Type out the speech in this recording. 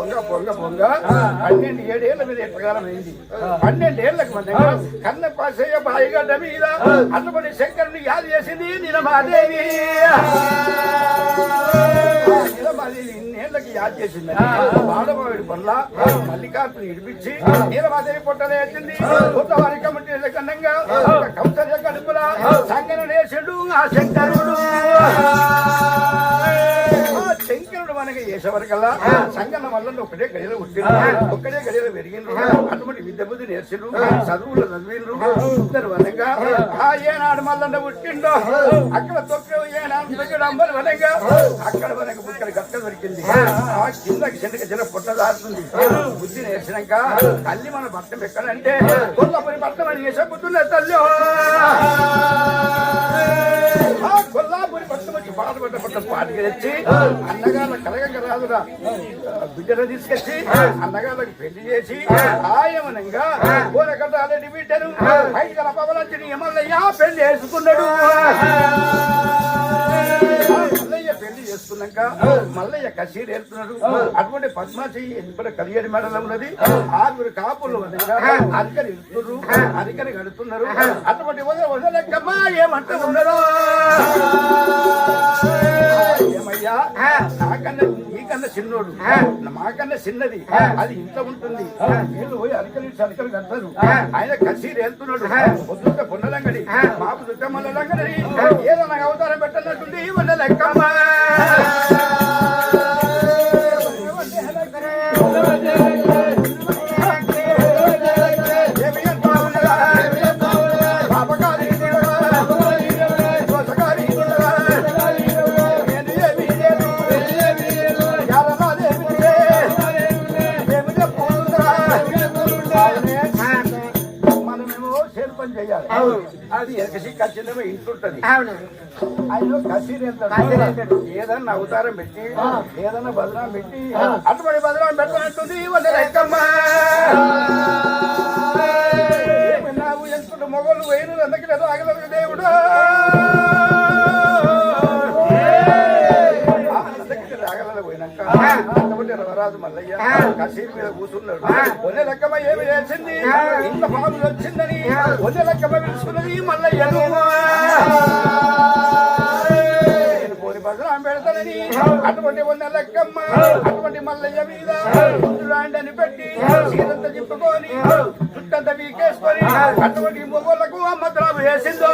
పొంగ పొంగ పొంగ. పన్నెండు ఏడేళ్ళ మీద ఎట్టకాలం అయింది. పన్నెండు ఏళ్ళకు మధ్య కన్న పాసయ్య బాయిగడ్డ మీద అన్నపడి శంకరుని యాద చేసింది నిలమాదేవి. నిలమాదేవి ఇన్నేళ్ళకి యాద్ చేసింది. బాలబావిడి పనుల మల్లికార్జుని ఇడిపించి నీలమాదేవి పొట్టలే వచ్చింది కొత్త వారి కమిటీ కన్నంగా కౌసర్య కడుపుల సంగన నేసుడు ఆ శంకరుడు. చేసేవరకల్లా సంగన్న వల్ల ఒక్కడే గడిలో పుట్టిండ్రు. ఒక్కడే గడిలో పెరిగిండ్రు. అటువంటి విద్య బుద్ధి నేర్చిండ్రు. చదువులు చదివిండ్రు. ఇద్దరు వనంగా ఆ. ఏనాడు మల్లన్న పుట్టిండో అక్కడ తొక్క ఏనాడు అంబర్ వనంగా అక్కడ మనకు బుక్కడ గట్ట దొరికింది. ఆ. కిందకి చెందుక జల పుట్ట దారుతుంది బుద్ధి నేర్చినాక తల్లి మన పట్టం ఎక్కడంటే కొల్లపరి పట్టం అని చేసే బుద్ధున్న తల్లి. పట్టం వచ్చి బాధపడ్డ పట్ట పాటికి తెచ్చి అన్నగాళ్ళ కలగక రాదురా బిడ్డను తీసుకొచ్చి అన్నగాళ్ళకి పెళ్ళి చేసి ఆయమనంగా కూరకట్ట ఆల్రెడీ బిడ్డను బయట పవలొచ్చి ఎమల్లయ్య పెళ్ళి చేసుకున్నాడు. మల్లయ్య పెళ్ళి చేసుకున్నాక మల్లయ్య కసీరు ఏరుతున్నాడు అటువంటి పద్మాచి కూడా కలియడి మెడలో ఉన్నది? ఆరుగురు కాపులు అరికని ఇస్తున్నారు అరికని కడుతున్నారు. అటువంటి వదల వదలక్కమ్మా ఏమంటూ ఉన్నదో? చిన్నోడు. మాకన్నా చిన్నది. అది ఇంత ఉంటుంది. వీళ్ళు పోయి అరికలు అరికలు కడతారు ఆయన కసీరు వెళ్తున్నాడు. పొద్దున్న పొన్నలంగడి. మాపు దుట్టమల్లంగడి ఏదో నాకు అవతారం పెట్టనట్టుంది మన లెక్కమ్మ. పని చేయాలి. అది ఎకసి ఖచ్చితంగా ఇంటుంటది. ఆయన కసీరు ఏదన్నా అవతారం పెట్టి ఏదన్నా బదనాం పెట్టి అటువంటి బదనాం పెట్టాలంటుంది ఏమన్నావు? ఎంతుడు మొగలు వేరు అందుకే ఏదో ఆగలేదు దేవుడు. రవరాజు మల్లయ్య కసీరు మీద కూర్చున్నాడు. ఒనే లెక్కమ్మ ఏమి చేసింది? ఇంత పాములు వచ్చిందని ఒనే లెక్కమ్మ పిలుచుకున్నది మల్లయ్యను పెడతానని అటువంటి ఉన్న లెక్కమ్మ అటువంటి మల్లయ్య మీద రాండని పెట్టి చీరంత చెప్పుకొని చుట్టంత మీకేసుకొని అటువంటి మొగోళ్ళకు అమ్మద్రాబు వేసిందో.